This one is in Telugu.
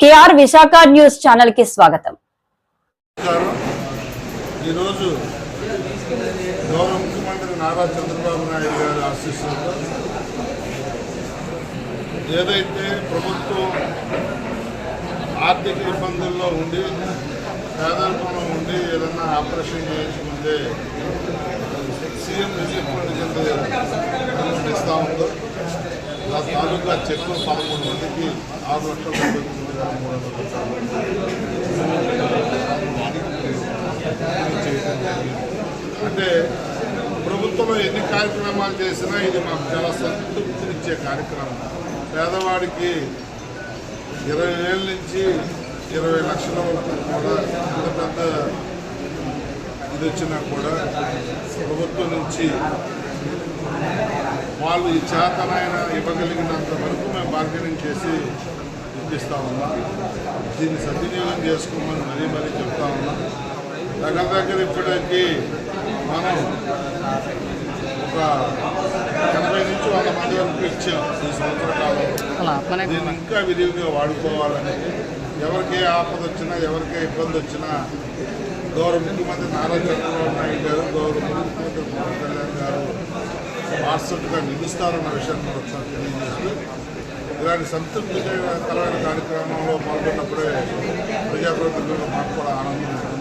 కేఆర్ విశాఖ న్యూస్ ఛానల్కి స్వాగతం ఈరోజు గౌరవ ముఖ్యమంత్రి నారా చంద్రబాబు నాయుడు గారి ఆశీస్సులతో ఏదైతే ప్రభుత్వం ఆర్థిక ఇబ్బందుల్లో ఉండి పేదరికంలో ఉండి ఏదన్నా ఆపరేషన్ చేయించుకుంటే సీఎం రిలీఫ్ ఫండ్ కింద అమౌంట్ ఉందో తాలూకా చెక్ పదమూడు మందికి ఆరు లక్షల తొమ్మిది వేల మూడు వందల అంటే ప్రభుత్వంలో ఎన్ని కార్యక్రమాలు చేసినా ఇది మాకు చాలా సంతృప్తినిచ్చే కార్యక్రమం. పేదవాడికి ఇరవై వేల నుంచి ఇరవై లక్షల వరకు కూడా ఎంత పెద్ద ఇది వచ్చినా కూడా ప్రభుత్వం నుంచి వాళ్ళు ఈ చేతనైన ఇవ్వగలిగినంత వరకు మేము బార్గెనింగ్ చేసి ఇప్పిస్తా ఉన్నాం. దీన్ని సద్వినియోగం చేసుకోమని మరీ మరీ చెప్తా ఉన్నాం. దగ్గర దగ్గర ఇప్పటికి మనం ఒక ఎనభై నుంచి వంద మంది వరకు ఇచ్చాం ఈ సంవత్సర కాలంలో. దీన్ని ఇంకా విరివిగా వాడుకోవాలని. ఎవరికి ఆపద వచ్చినా ఎవరికి ఇబ్బంది వచ్చినా గౌరవ ముఖ్యమంత్రి నారా చంద్రబాబు నాయుడు గారు గౌరవ ముఖ్యమంత్రి పవన్ కళ్యాణ్ గారు వాట్సాప్గా నిలుస్తారన్న విషయాన్ని మనం ఒకసారి తెలియజేస్తూ ఇలాంటి సంతృప్తికరమైన కార్యక్రమంలో పాల్గొన్నప్పుడే ప్రజాప్రతినిధులు మాకు కూడా ఆనందం ఉంటుంది